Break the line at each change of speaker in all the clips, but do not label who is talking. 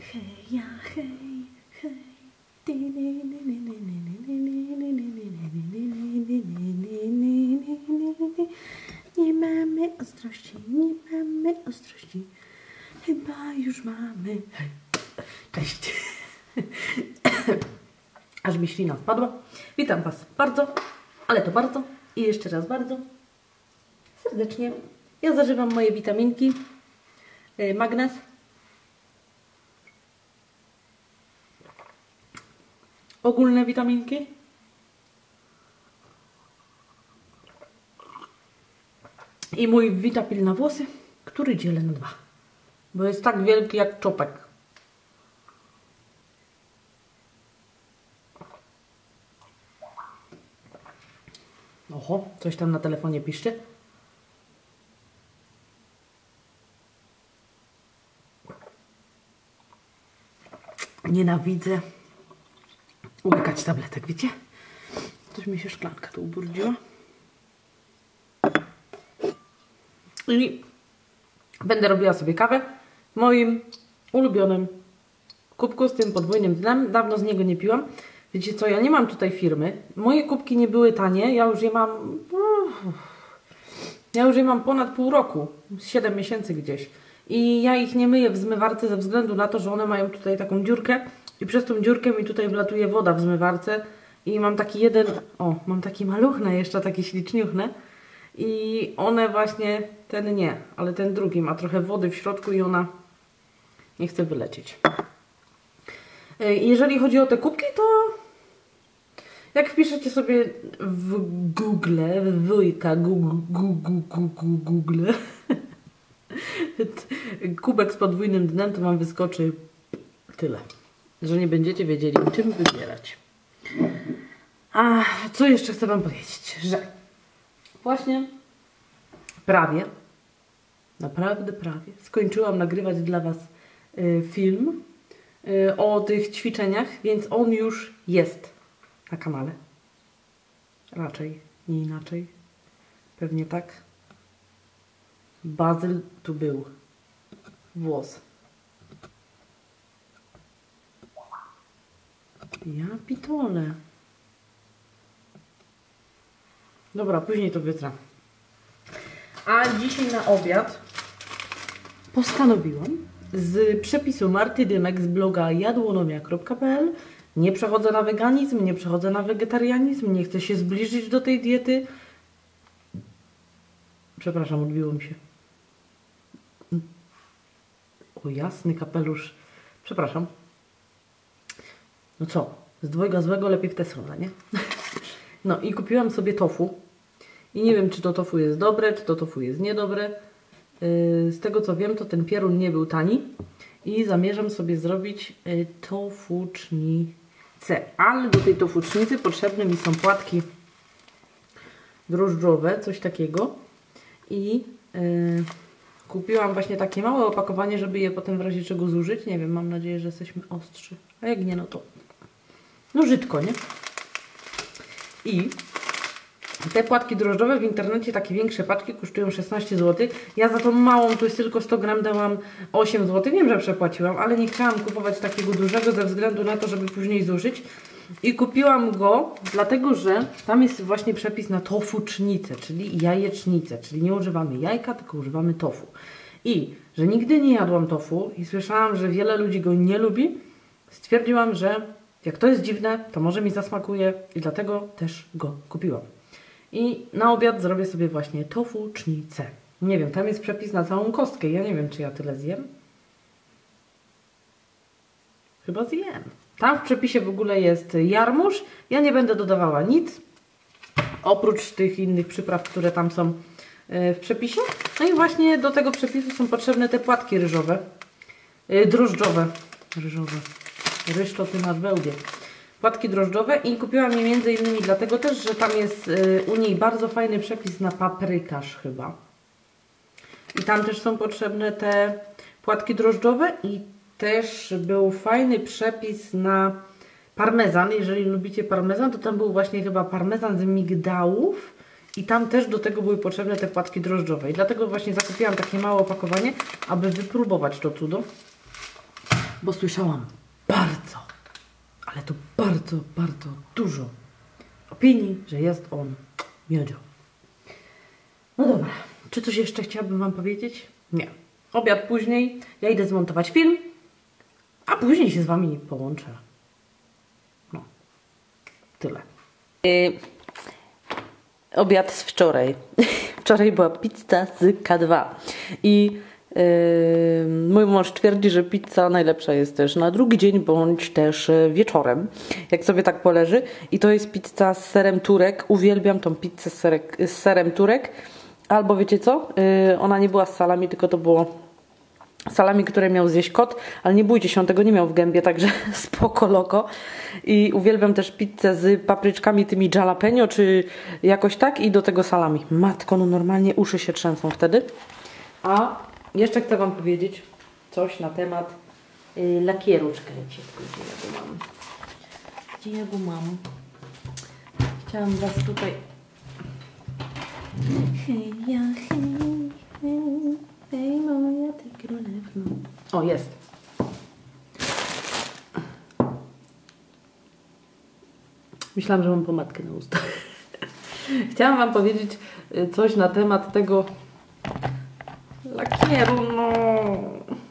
Hej, ja, hej, hej. Nie mamy ostrości, nie mamy ostrości. Chyba już mamy. Hej. Cześć. Aż mi ślina wpadła. Witam Was bardzo, ale to bardzo i jeszcze raz bardzo serdecznie. Ja zażywam moje witaminki. y, Magnez. Ogólne witaminki. I mój Vitapil na włosy, który dzielę na dwa. Bo jest tak wielki jak czopek. Oho, coś tam na telefonie piszczy. Nienawidzę łykać tabletek, wiecie? Coś mi się szklanka tu ubrudziła. I będę robiła sobie kawę w moim ulubionym kubku z tym podwójnym dnem. Dawno z niego nie piłam. Wiecie co, ja nie mam tutaj firmy. Moje kubki nie były tanie. Ja już je mam... Ja już je mam ponad pół roku. 7 miesięcy gdzieś. I ja ich nie myję w zmywarce ze względu na to, że one mają tutaj taką dziurkę i przez tą dziurkę mi tutaj wlatuje woda w zmywarce i mam taki jeden, o, mam taki maluchne jeszcze, takie śliczniuchne i one właśnie, ten nie, ale ten drugi ma trochę wody w środku i ona nie chce wylecieć. E, Jeżeli chodzi o te kubki, to jak wpiszecie sobie w Google, w wujka Google, Google, Google, Google kubek z podwójnym dnem, to Wam wyskoczy tyle, że nie będziecie wiedzieli czym wybierać. A co jeszcze chcę Wam powiedzieć, że właśnie prawie, naprawdę prawie, skończyłam nagrywać dla Was y, film y, o tych ćwiczeniach, więc on już jest na kanale. Raczej, nie inaczej. Pewnie tak. Bazyl tu był. Włos. Ja pitole. Dobra, później to wytrę. A dzisiaj na obiad postanowiłam z przepisu Marty Dymek z bloga jadłonomia.pl nie przechodzę na weganizm, nie przechodzę na wegetarianizm, nie chcę się zbliżyć do tej diety. Przepraszam, odbiło mi się. O jasny kapelusz. Przepraszam. No co? Z dwojga złego lepiej w tę stronę, nie? No i kupiłam sobie tofu. I nie wiem, czy to tofu jest dobre, czy to tofu jest niedobre. Yy, Z tego co wiem, to ten pierun nie był tani. I zamierzam sobie zrobić yy, tofucznicę. Ale do tej tofucznicy potrzebne mi są płatki drożdżowe, coś takiego. I yy, kupiłam właśnie takie małe opakowanie, żeby je potem w razie czego zużyć. Nie wiem, mam nadzieję, że jesteśmy ostrzy. A jak nie, no to no żydko, nie? I te płatki drożdżowe w internecie, takie większe paczki kosztują 16 zł. Ja za tą małą, to jest tylko 100 gram, dałam 8 zł. Wiem, że przepłaciłam, ale nie chciałam kupować takiego dużego ze względu na to, żeby później zużyć. I kupiłam go dlatego, że tam jest właśnie przepis na tofucznicę, czyli jajecznicę, czyli nie używamy jajka, tylko używamy tofu. I, że nigdy nie jadłam tofu i słyszałam, że wiele ludzi go nie lubi, stwierdziłam, że jak to jest dziwne, to może mi zasmakuje i dlatego też go kupiłam. I na obiad zrobię sobie właśnie tofucznicę. Nie wiem, tam jest przepis na całą kostkę. Ja nie wiem, czy ja tyle zjem. Chyba zjem. Tam w przepisie w ogóle jest jarmuż. Ja nie będę dodawała nic. Oprócz tych innych przypraw, które tam są e, w przepisie. No i właśnie do tego przepisu są potrzebne te płatki ryżowe. E, Drożdżowe. Ryżowe. Ryż to ty masz wełbie. Płatki drożdżowe i kupiłam je między innymi dlatego też, że tam jest y, u niej bardzo fajny przepis na paprykarz chyba. I tam też są potrzebne te płatki drożdżowe i też był fajny przepis na parmezan. Jeżeli lubicie parmezan, to tam był właśnie chyba parmezan z migdałów i tam też do tego były potrzebne te płatki drożdżowe. I dlatego właśnie zakupiłam takie małe opakowanie, aby wypróbować to cudo. bo słyszałam bardzo, ale to bardzo, bardzo dużo opinii, że jest on miodzio. No dobra, czy coś jeszcze chciałabym Wam powiedzieć? Nie. Obiad później, ja idę zmontować film, a później się z Wami połączę. No, tyle. Y, obiad z wczoraj. Wczoraj była pizza z K2 i mój mąż twierdzi, że pizza najlepsza jest też na drugi dzień bądź też wieczorem, jak sobie tak poleży. I to jest pizza z serem turek. Uwielbiam tą pizzę z, serek, z serem turek. Albo wiecie co? Yy, ona nie była z salami, tylko to było salami, które miał zjeść kot, ale nie bójcie się, on tego nie miał w gębie, także spoko loko. I uwielbiam też pizzę z papryczkami tymi jalapeno, czy jakoś tak i do tego salami. Matko, no normalnie uszy się trzęsą wtedy. A jeszcze chcę Wam powiedzieć coś na temat yy, lakieru. Gdzie ja go mam? Gdzie ja go mam? Chciałam Was tutaj... Hej, ja, hej, hej. Hej moja ty królewno. O, jest. Myślałam, że mam pomadkę na ustach. Chciałam Wam powiedzieć y, coś na temat tego lakieru. No,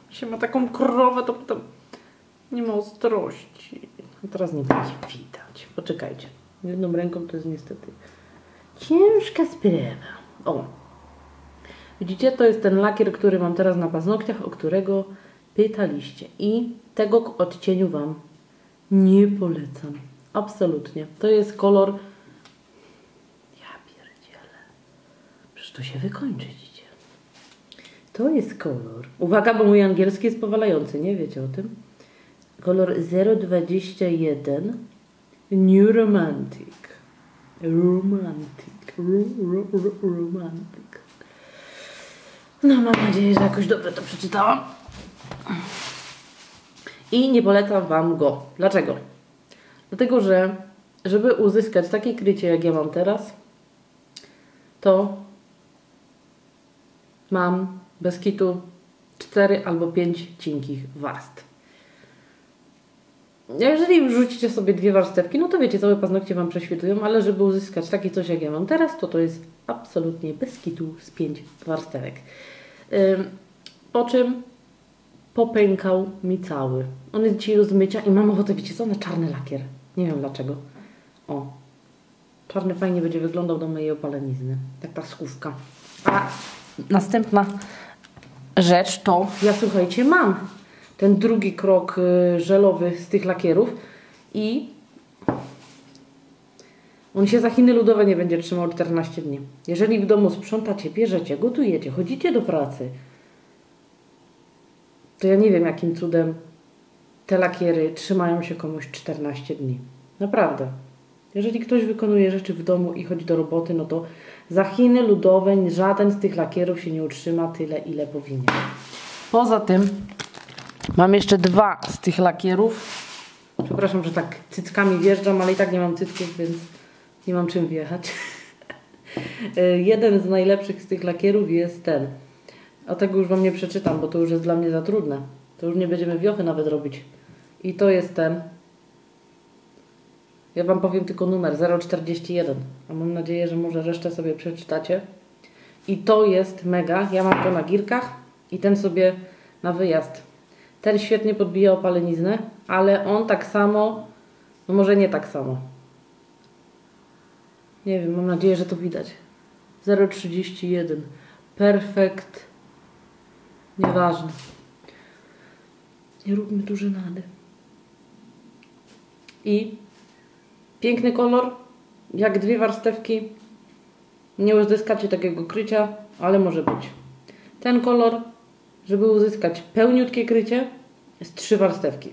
się ma taką krowę, to potem nie ma ostrości. A teraz nie będzie widać. Poczekajcie. Jedną ręką to jest niestety ciężka sprawa. O, Widzicie, to jest ten lakier, który mam teraz na paznokciach, o którego pytaliście. I tego odcieniu Wam nie polecam. Absolutnie. To jest kolor... Ja pierdzielę. Przecież to się wykończy. To jest kolor... Uwaga, bo mój angielski jest powalający, nie wiecie o tym? Kolor 021 New Romantic. Romantic. romantic. No, mam nadzieję, że jakoś dobrze to przeczytałam. I nie polecam Wam go. Dlaczego? Dlatego, że żeby uzyskać takie krycie, jak ja mam teraz, to mam bez kitu 4 albo 5 cienkich warstw. Jeżeli wrzucicie sobie dwie warstewki, no to wiecie, całe paznokcie Wam prześwitują, ale żeby uzyskać takie coś, jak ja mam teraz, to to jest absolutnie bez kitu z 5 warstewek. Po czym popękał mi cały. On jest dzisiaj do zmycia i mam ochotę, wiecie co, na czarny lakier. Nie wiem dlaczego. O, czarny fajnie będzie wyglądał do mojej opalenizny. Taka skówka. A następna rzecz to, ja słuchajcie, mam ten drugi krok y, żelowy z tych lakierów i on się za Chiny ludowe nie będzie trzymał 14 dni. Jeżeli w domu sprzątacie, bierzecie, gotujecie, chodzicie do pracy, to ja nie wiem jakim cudem te lakiery trzymają się komuś 14 dni. Naprawdę. Jeżeli ktoś wykonuje rzeczy w domu i chodzi do roboty, no to za Chiny ludowe żaden z tych lakierów się nie utrzyma tyle, ile powinien. Poza tym mam jeszcze dwa z tych lakierów. Przepraszam, że tak cyckami wjeżdżam, ale i tak nie mam cycków, więc nie mam czym wjechać. Jeden z najlepszych z tych lakierów jest ten. A tego już Wam nie przeczytam, bo to już jest dla mnie za trudne. To już nie będziemy wiochy nawet robić. I to jest ten. Ja Wam powiem tylko numer 041. A mam nadzieję, że może resztę sobie przeczytacie. I to jest mega. Ja mam to na girkach i ten sobie na wyjazd. Ten świetnie podbija opaleniznę, ale on tak samo, no może nie tak samo, nie wiem, mam nadzieję, że to widać. 0,31. Perfekt. Nieważne. Nie róbmy tu żenady. I piękny kolor, jak dwie warstewki. Nie uzyskacie takiego krycia, ale może być. Ten kolor, żeby uzyskać pełniutkie krycie, jest trzy warstewki.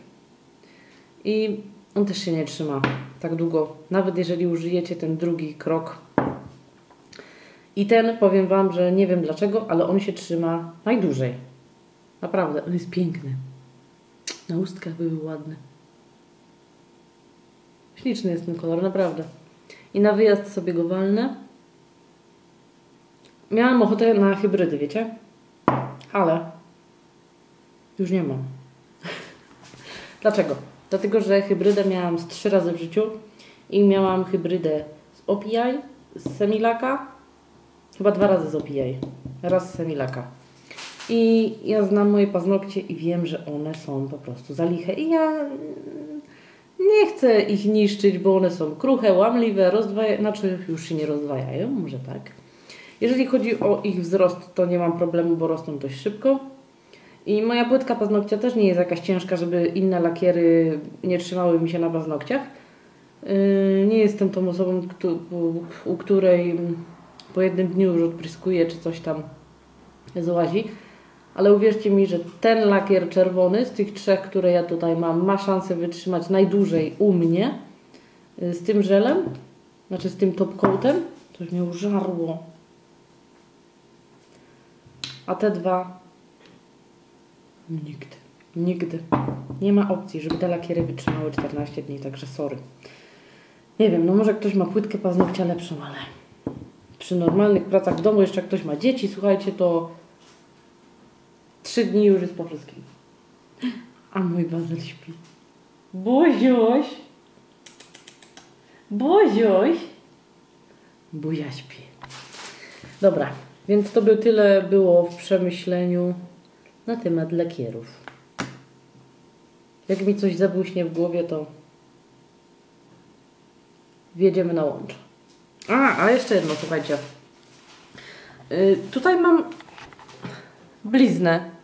I on też się nie trzyma tak długo, nawet jeżeli użyjecie ten drugi krok. I ten, powiem Wam, że nie wiem dlaczego, ale on się trzyma najdłużej. Naprawdę, on jest piękny. Na ustkach były ładne. Śliczny jest ten kolor, naprawdę. I na wyjazd sobie go walnę. Miałam ochotę na hybrydy, wiecie? Ale już nie mam. Dlaczego? Dlatego, że hybrydę miałam z trzy razy w życiu i miałam hybrydę z OPI, z Semilaka, chyba dwa razy z OPI, raz z Semilaka. I ja znam moje paznokcie i wiem, że one są po prostu za liche. I ja nie chcę ich niszczyć, bo one są kruche, łamliwe, rozdwajają, znaczy już się nie rozdwajają, może tak. Jeżeli chodzi o ich wzrost, to nie mam problemu, bo rosną dość szybko. I moja płytka paznokcia też nie jest jakaś ciężka, żeby inne lakiery nie trzymały mi się na paznokciach. Yy, nie jestem tą osobą, u której po jednym dniu już odpryskuję, czy coś tam złazi. Ale uwierzcie mi, że ten lakier czerwony z tych trzech, które ja tutaj mam, ma szansę wytrzymać najdłużej u mnie yy, z tym żelem, znaczy z tym top coatem. Coś mnie użarło. A te dwa Nigdy. Nigdy. Nie ma opcji, żeby te lakiery wytrzymały 14 dni, także sorry. Nie wiem, no może ktoś ma płytkę paznokcia lepszą, ale przy normalnych pracach w domu, jeszcze jak ktoś ma dzieci, słuchajcie, to 3 dni już jest po wszystkim. A mój bazel śpi. Bozioś! Bozioś! Buzia śpi. Dobra, więc to by tyle było w przemyśleniu na temat lakierów. Jak mi coś zabłyśnie w głowie, to wjedziemy na łącz. A, a jeszcze jedno, słuchajcie. Yy, tutaj mam bliznę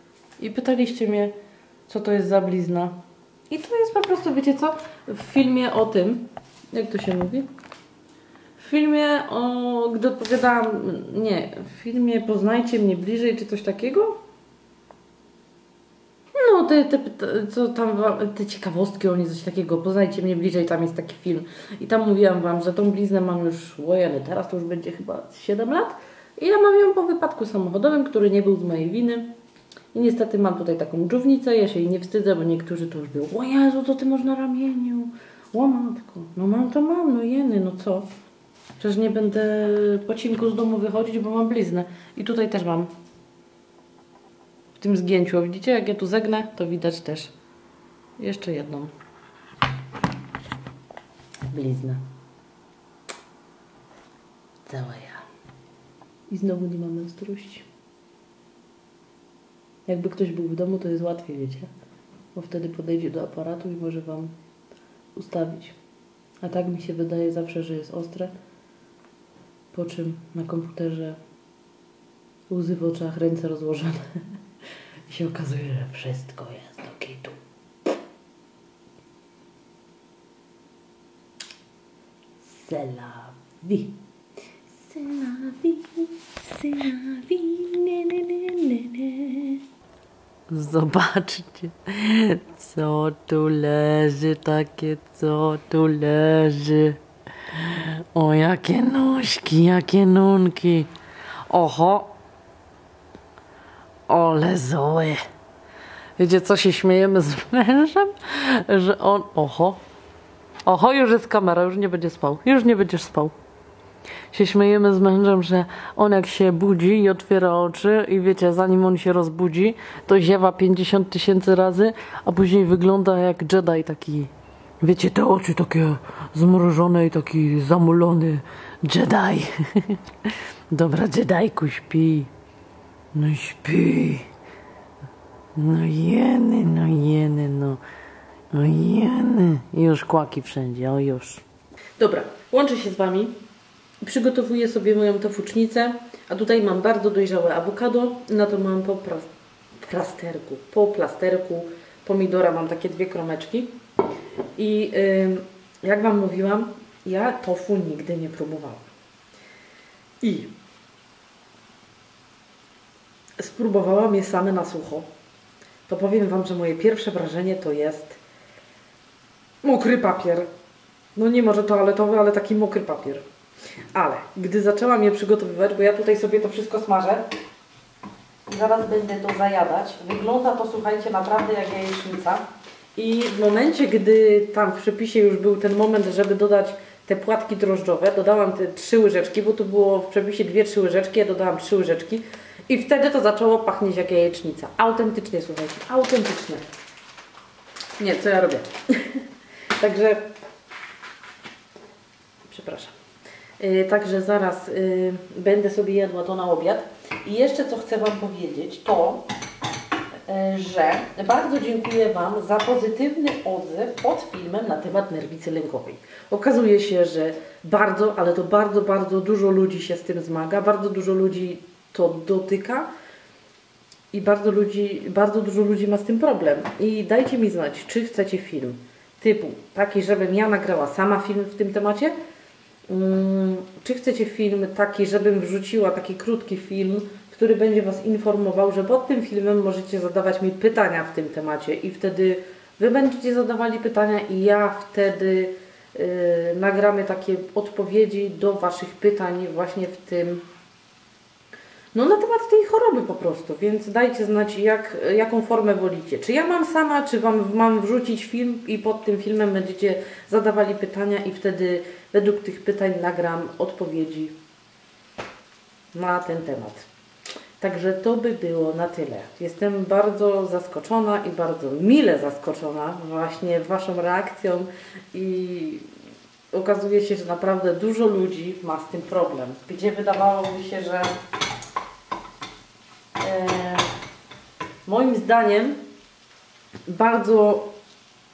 i pytaliście mnie, co to jest za blizna. I to jest po prostu, wiecie co, w filmie o tym, jak to się mówi? W filmie o, gdy odpowiadałam, nie, w filmie Poznajcie mnie bliżej, czy coś takiego, no, te, te, co tam, te ciekawostki o nie, coś takiego. Poznajcie mnie bliżej, tam jest taki film. I tam mówiłam Wam, że tą bliznę mam już, łojeny, teraz to już będzie chyba 7 lat. I ja mam ją po wypadku samochodowym, który nie był z mojej winy. I niestety mam tutaj taką dżownicę, ja się jej nie wstydzę, bo niektórzy to już było, o Jezu, co Ty masz na ramieniu? O matko, no mam to mam, no jeny, no co? Przecież nie będę po cinku z domu wychodzić, bo mam bliznę. I tutaj też mam tym zgięciu. Widzicie, jak ja tu zegnę, to widać też jeszcze jedną bliznę. Cała ja. I znowu nie mamy ostrości. Jakby ktoś był w domu, to jest łatwiej, wiecie? Bo wtedy podejdzie do aparatu i może Wam ustawić. A tak mi się wydaje zawsze, że jest ostre. Po czym na komputerze łzy w oczach, ręce rozłożone. I się okazuje, że wszystko jest do kitu. Selawi. Selawi, selawi, ne, ne, ne, ne, ne. Zobaczcie, co tu leży, takie co tu leży. O, jakie nóżki, jakie nunki. Oho, Ole Zoe. Wiecie co się śmiejemy z mężem? Że on... Oho. Oho, już jest kamera, już nie będzie spał. Już nie będziesz spał. Się śmiejemy z mężem, że on jak się budzi i otwiera oczy i wiecie, zanim on się rozbudzi, to ziewa 50 tysięcy razy, a później wygląda jak Jedi taki... Wiecie, te oczy takie zmrużone i taki zamulony Jedi. Dobra, Jediku śpi. No śpi. No jeny, no jeny, no. No jeny. Już kłaki wszędzie, o już. Dobra, łączę się z Wami. Przygotowuję sobie moją tofucznicę. A tutaj mam bardzo dojrzałe awokado. Na to mam po plasterku. Po plasterku pomidora mam takie dwie kromeczki. I yy, jak Wam mówiłam, ja tofu nigdy nie próbowałam. I spróbowałam je same na sucho, to powiem Wam, że moje pierwsze wrażenie to jest mokry papier. No nie może toaletowy, ale taki mokry papier. Ale gdy zaczęłam je przygotowywać, bo ja tutaj sobie to wszystko smażę, zaraz będę to zajadać. Wygląda to, słuchajcie, naprawdę jak jajecznica. I w momencie, gdy tam w przepisie już był ten moment, żeby dodać te płatki drożdżowe, dodałam te trzy łyżeczki, bo tu było w przepisie dwie, trzy łyżeczki, ja dodałam trzy łyżeczki. I wtedy to zaczęło pachnieć jak jajecznica. Autentycznie, słuchajcie, autentycznie. Nie, co ja robię? Także. Przepraszam. Yy, także zaraz yy, będę sobie jadła to na obiad. I jeszcze co chcę Wam powiedzieć, to yy, że bardzo dziękuję Wam za pozytywny odzew pod filmem na temat nerwicy lękowej. Okazuje się, że bardzo, ale to bardzo, bardzo dużo ludzi się z tym zmaga, bardzo dużo ludzi to dotyka i bardzo, ludzi, bardzo dużo ludzi ma z tym problem. I dajcie mi znać, czy chcecie film typu taki, żebym ja nagrała sama film w tym temacie, czy chcecie film taki, żebym wrzuciła taki krótki film, który będzie Was informował, że pod tym filmem możecie zadawać mi pytania w tym temacie i wtedy Wy będziecie zadawali pytania i ja wtedy yy, nagramy takie odpowiedzi do Waszych pytań właśnie w tym no na temat tej choroby po prostu, więc dajcie znać jak, jaką formę wolicie. Czy ja mam sama, czy Wam mam wrzucić film i pod tym filmem będziecie zadawali pytania i wtedy według tych pytań nagram odpowiedzi na ten temat. Także to by było na tyle. Jestem bardzo zaskoczona i bardzo mile zaskoczona właśnie Waszą reakcją i okazuje się, że naprawdę dużo ludzi ma z tym problem. Gdzie wydawałoby się, że moim zdaniem bardzo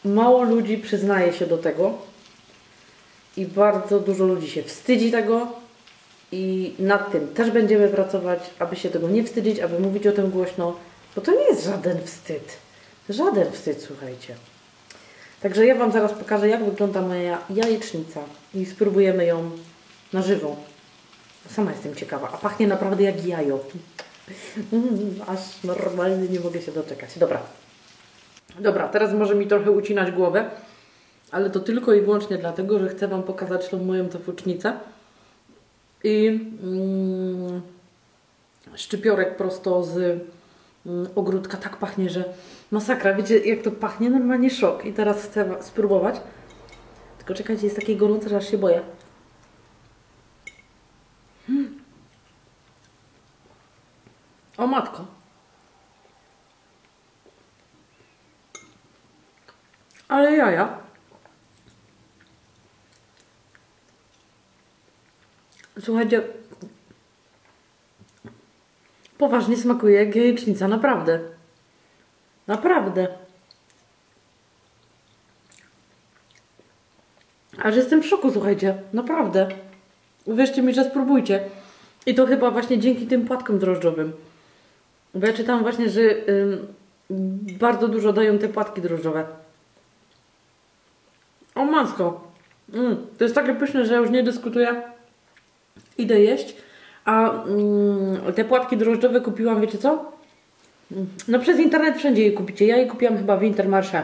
mało ludzi przyznaje się do tego i bardzo dużo ludzi się wstydzi tego i nad tym też będziemy pracować, aby się tego nie wstydzić, aby mówić o tym głośno, bo to nie jest żaden wstyd. Żaden wstyd, słuchajcie. Także ja Wam zaraz pokażę, jak wygląda moja jajecznica i spróbujemy ją na żywo. Sama jestem ciekawa, a pachnie naprawdę jak jajo. Aż normalnie nie mogę się doczekać. Dobra. Dobra, teraz może mi trochę ucinać głowę, ale to tylko i wyłącznie dlatego, że chcę Wam pokazać tą moją tafłucznicę. I mm, szczypiorek prosto z mm, ogródka tak pachnie, że masakra. Wiecie, jak to pachnie? Normalnie szok. I teraz chcę spróbować. Tylko czekajcie, jest takie gorące, że aż się boję. O matko. Ale jaja. Słuchajcie, poważnie smakuje jak jajecznica, naprawdę. Naprawdę. Aż jestem w szoku, słuchajcie, naprawdę. Uwierzcie mi, że spróbujcie. I to chyba właśnie dzięki tym płatkom drożdżowym. Bo ja czytałam właśnie, że bardzo dużo dają te płatki drożdżowe. O matko. Mm, to jest takie pyszne, że już nie dyskutuję. Idę jeść. A mm, te płatki drożdżowe kupiłam, wiecie co? No przez internet wszędzie je kupicie. Ja je kupiłam chyba w Intermarché.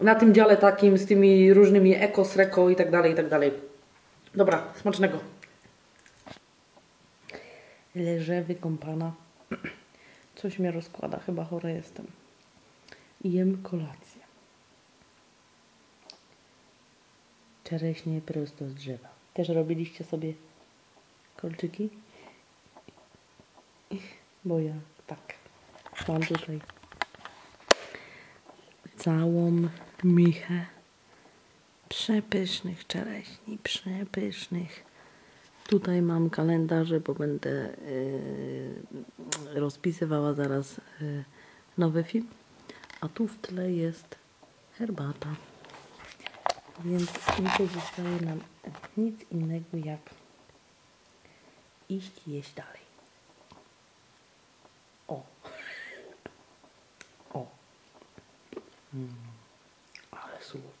Na tym dziale takim z tymi różnymi eko, sreko i tak dalej, i tak dalej. Dobra, smacznego. Leżę wykąpana. Coś mnie rozkłada, chyba chora jestem. I jem kolację. Czereśnie prosto z drzewa. Też robiliście sobie kolczyki? Bo ja tak. Mam tutaj całą michę przepysznych czereśni, przepysznych. Tutaj mam kalendarze, bo będę yy, rozpisywała zaraz yy, nowy film. A tu w tle jest herbata. Więc nie pozostaje nam nic innego jak iść jeść dalej. O. O. Mm. Ale słodko.